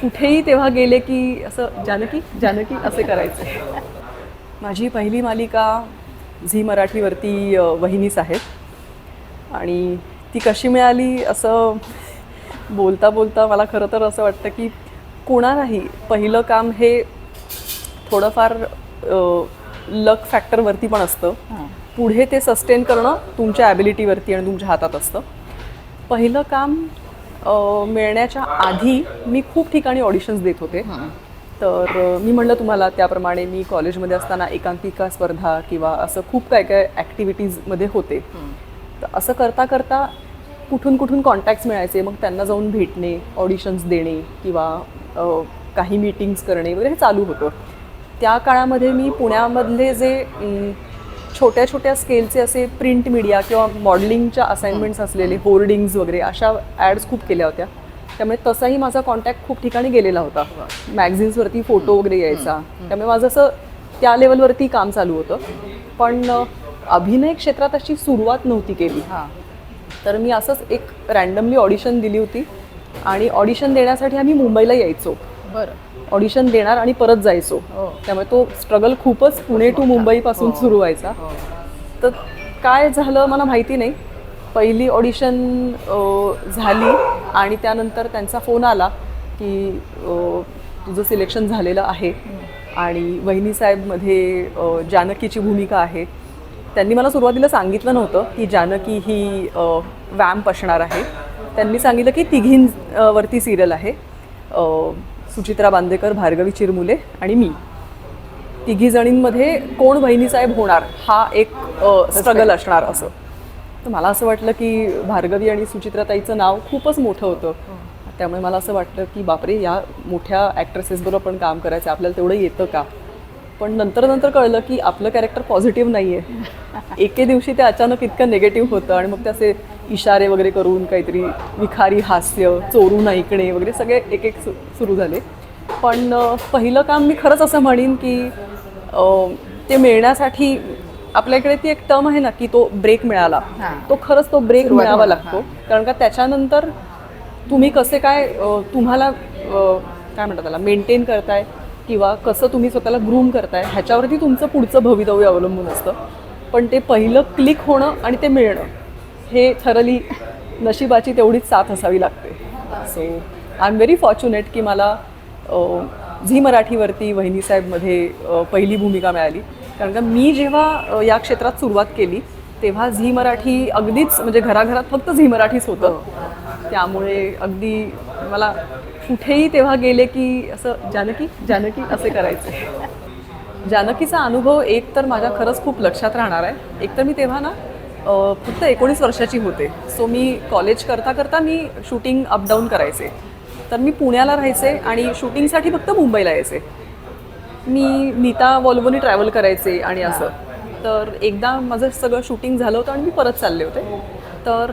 कुठेही तेव्हा गेले की असं जानकी जानकी असे करायचे. माझी पहिली मालिका झी मराठीवरती वहिनीच आहेत. आणि ती कशी मिळाली असं बोलता बोलता मला खरं तर असं वाटतं की कोणालाही पहिलं काम हे थोडंफार लक फॅक्टरवरती पण असतं. पुढे ते सस्टेन करणं तुमच्या ॲबिलिटीवरती आणि तुमच्या हातात असतं. पहिलं काम मिळण्याच्या आधी मी खूप ठिकाणी ऑडिशन्स देत होते. तर मी म्हणलं तुम्हाला त्याप्रमाणे मी कॉलेजमध्ये असताना एकांकिका स्पर्धा किंवा असं खूप काय काय ॲक्टिव्हिटीजमध्ये होते. तर असं करता करता कुठून कुठून कॉन्टॅक्ट्स मिळायचे मग त्यांना जाऊन भेटणे ऑडिशन्स देणे किंवा काही मीटिंग्स करणे वगैरे हे चालू होतं. त्या काळामध्ये मी पुण्यामधले जे छोट्या छोट्या स्केलचे असे प्रिंट मीडिया किंवा मॉडेलिंगच्या असाइनमेंट्स असलेले होर्डिंग्ज वगैरे अशा ॲड्स खूप केल्या होत्या. त्यामुळे तसाही माझा कॉन्टॅक्ट खूप ठिकाणी गेलेला होता. मॅगझिन्सवरती फोटो वगैरे यायचा. त्यामुळे माझं असं त्या लेवलवरती काम चालू होतं. पण अभिनय क्षेत्रात अशी सुरुवात नव्हती केली. तर मी असंच एक रॅन्डमली ऑडिशन दिली होती. आणि ऑडिशन देण्यासाठी आम्ही मुंबईला यायचो. बरं. ऑडिशन देणार आणि परत जायचो. हो. त्यामुळे तो स्ट्रगल खूपच पुणे टू मुंबईपासून सुरू व्हायचा. तर काय झालं मला माहिती नाही. पहिली ऑडिशन झाली आणि त्यानंतर त्यांचा फोन आला की तुझं सिलेक्शन झालेलं आहे आणि वहिनी साहेबमध्ये जानकीची भूमिका आहे. त्यांनी मला सुरुवातीला सांगितलं नव्हतं की जानकी ही वॅम्प असणार आहे. त्यांनी सांगितलं की तिघीं अ, वरती सिरियल आहे. सुचित्रा बांदेकर भार्गवी चिरमुले आणि मी. तिघी जणींमध्ये कोण बहिणीसाहेब होणार? हा एक स्ट्रगल असणार असं. तर मला असं वाटलं की भार्गवी आणि सुचित्राताईचं नाव खूपच मोठं होतं. त्यामुळे मला असं वाटलं की बापरे या मोठ्या ॲक्ट्रेसेसबरोबर पण काम करायचं आपल्याला तेवढं येतं का? पण नंतर नंतर कळलं की आपलं कॅरेक्टर पॉझिटिव्ह नाही आहे एके दिवशी ते अचानक इतकं निगेटिव्ह होतं आणि मग ते असे इशारे वगैरे करून काहीतरी विखारी हास्य चोरून ऐकणे वगैरे सगळे एक एक सुरू झाले. पण पहिलं काम मी खरंच असं म्हणीन की ते मिळण्यासाठी आपल्याकडे ती एक टर्म आहे ना की तो ब्रेक मिळाला. तो खरंच तो ब्रेक मिळावा लागतो. कारण का त्याच्यानंतर तुम्ही कसे काय तुम्हाला काय म्हणतात त्याला मेंटेन करताय? किंवा कसं तुम्ही स्वतःला ग्रूम करताय ह्याच्यावरती तुमचं पुढचं भवितव्य अवलंबून असतं. पण ते पहिलं क्लिक होणं आणि ते मिळणं हे थरली नशिबाची तेवढीच साथ असावी लागते. So I am very fortunate की मला झी मराठीवरती वहिनीसाहेबमध्ये पहिली भूमिका मिळाली. कारण का मी जेव्हा या क्षेत्रात सुरुवात केली तेव्हा झी मराठी अगदीच म्हणजे घराघरात फक्त झी मराठीच होतं. त्यामुळे अगदी मला कुठेही तेव्हा गेले की असं जानकी जानकी असे करायचे. जानकीचा अनुभव एक तर माझ्या खरंच खूप लक्षात राहणार आहे. एक तर मी तेव्हा ना फक्त एकोणीस वर्षाची होते. सो मी कॉलेज करता करता मी शूटिंग अपडाऊन करायचे. तर मी पुण्याला राहायचे आणि शूटिंगसाठी फक्त मुंबईला यायचे. मी नीता वॉल्वोनी ट्रॅव्हल करायचे आणि असं. तर एकदा माझं सगळं शूटिंग झालं होतं आणि मी परत चालले होते. तर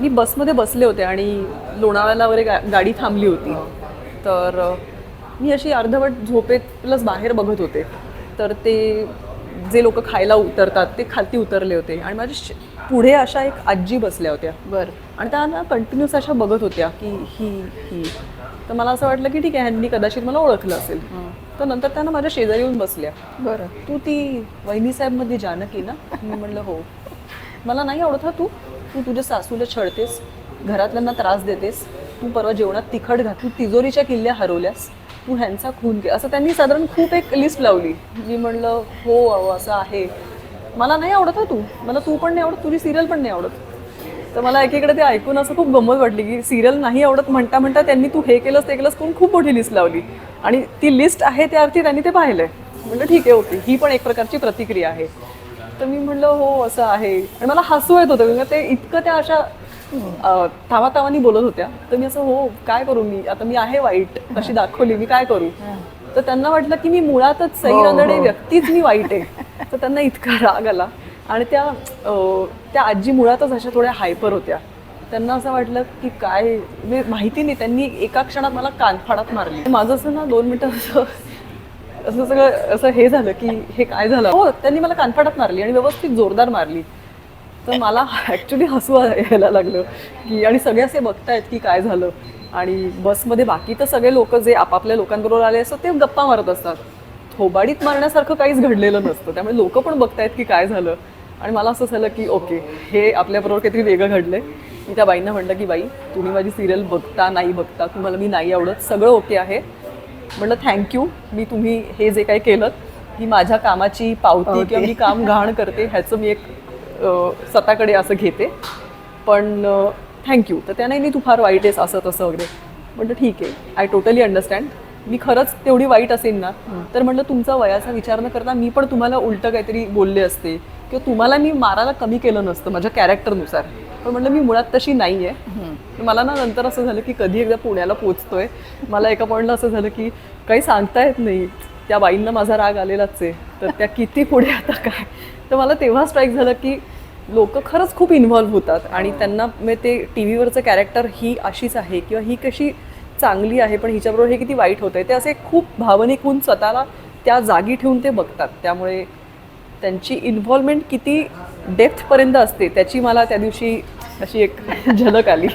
मी बसमध्ये बसले होते आणि लोणावळ्याला वगैरे गा गाडी थांबली होती. तर मी अशी अर्धवट झोपेत प्लस बाहेर बघत होते. तर ते जे लोक खायला उतरतात ते खालती उतरले होते. आणि माझ्या श- पुढे अशा एक आजी बसल्या होत्या. बरं. आणि त्या ना कंटिन्युअस अशा बघत होत्या की ही ही. तर मला असं वाटलं की ठीक आहे ह्यांनी कदाचित मला ओळखलं असेल. तर नंतर त्यांना माझ्या शेजारी येऊन बसल्या. बरं. तू ती वहिनी साहेबमध्ये जानकी ना? मी म्हणलं हो. मला नाही आवडत हा तू. तू तुझ्या सासूला छळतेस घरातल्यांना त्रास देतेस तू परवा जेवणात तिखट घात तू तिजोरीच्या किल्ल्या हरवल्यास तू ह्यांचा खून के असं त्यांनी साधारण खूप एक लिस्ट लावली. मी म्हणलं हो अहो असं आहे. मला नाही आवडत हा तू. मला तू पण नाही आवडत तुझी सिरियल पण नाही आवडत. तर मला एकीकडे ते ऐकून असं खूप गंमत वाटली की सिरियल नाही आवडत म्हणता म्हणता त्यांनी तू हे केलंस ते केलंस करून खूप मोठी लिस्ट लावली. आणि ती लिस्ट आहे त्या अर्थी त्यांनी ते पाहिलं आहे म्हणलं ठीक आहे ओके. ही पण एक प्रकारची प्रतिक्रिया आहे. तर मी म्हणलं हो असं आहे. आणि मला हसू येत होतं. कारण का ते इतकं त्या अशा अं, तावातावानी बोलत होत्या. तर मी असं हो काय करू मी? आता मी आहे वाईट. कशी दाखवली? मी काय करू? तर त्यांना वाटलं की मी मुळातच सई रानडे व्यक्तीच मी वाईट आहे. तर त्यांना इतका राग आला. आणि त्या अं, त्या आजी मुळातच अशा थोड्या हायपर होत्या. त्यांना असं वाटलं की काय म्हणजे माहिती नाही. त्यांनी एका क्षणात मला कानफाडात मारली. माझं असं ना दोन मिनटं असं असं सगळं असं हे झालं की हे काय झालं? हो त्यांनी मला कानफाटात मारली आणि व्यवस्थित जोरदार मारली. तर मला ॲक्च्युली हसू यायला लागलं की आणि सगळे असे बघतायत की काय झालं. आणि बसमध्ये बाकी तर सगळे लोक जे आपापल्या लोकांबरोबर आले असतात ते गप्पा मारत असतात. थोबाडीत मारण्यासारखं काहीच घडलेलं नसतं. त्यामुळे लोक पण बघतायत की काय झालं. आणि मला असं झालं की ओके हे आपल्याबरोबर काहीतरी वेगळं घडलंय. मी त्या बाईंना म्हणलं की बाई तुम्ही माझी सिरियल बघता नाही बघता तुम्हाला मी नाही आवडत सगळं ओके आहे. म्हटलं थँक्यू मी तुम्ही हे जे काही केलं ही माझ्या कामाची पावती किंवा मी काम घाण करते ह्याचं मी एक स्वतःकडे असं घेते. पण थँक्यू तर त्या नाही तू फार वाईट आहेस असं तसं वगैरे. म्हटलं ठीक आहे. आय टोटली अंडरस्टँड मी खरंच तेवढी वाईट असेल ना तर म्हटलं तुमचा वयाचा विचार न करता मी पण तुम्हाला उलटं काहीतरी बोलले असते. किंवा तुम्हाला मी मारायला कमी केलं नसतं माझ्या कॅरेक्टरनुसार पण म्हटलं मी मुळात तशी नाही आहे मला ना नंतर असं झालं की कधी एकदा पुण्याला पोचतोय. मला एका पॉईंटला असं झालं की काही सांगता येत नाही. त्या बाईंना माझा राग आलेलाच आहे. तर त्या किती पुढे आता काय? तर मला तेव्हा स्ट्राईक झालं की लोक खरंच खूप इन्व्हॉल्व्ह होतात. आणि त्यांना म्हणजे ते टी व्हीवरचं कॅरेक्टर ही अशीच आहे किंवा ही कशी चांगली आहे पण हिच्याबरोबर हे किती वाईट होतं आहे ते असे खूप भावनिक होऊन स्वतःला त्या जागी ठेवून ते बघतात. त्यामुळे त्यांची इन्व्हॉल्वमेंट किती डेप्थपर्यंत असते त्याची मला त्या दिवशी अशी एक झलक आली.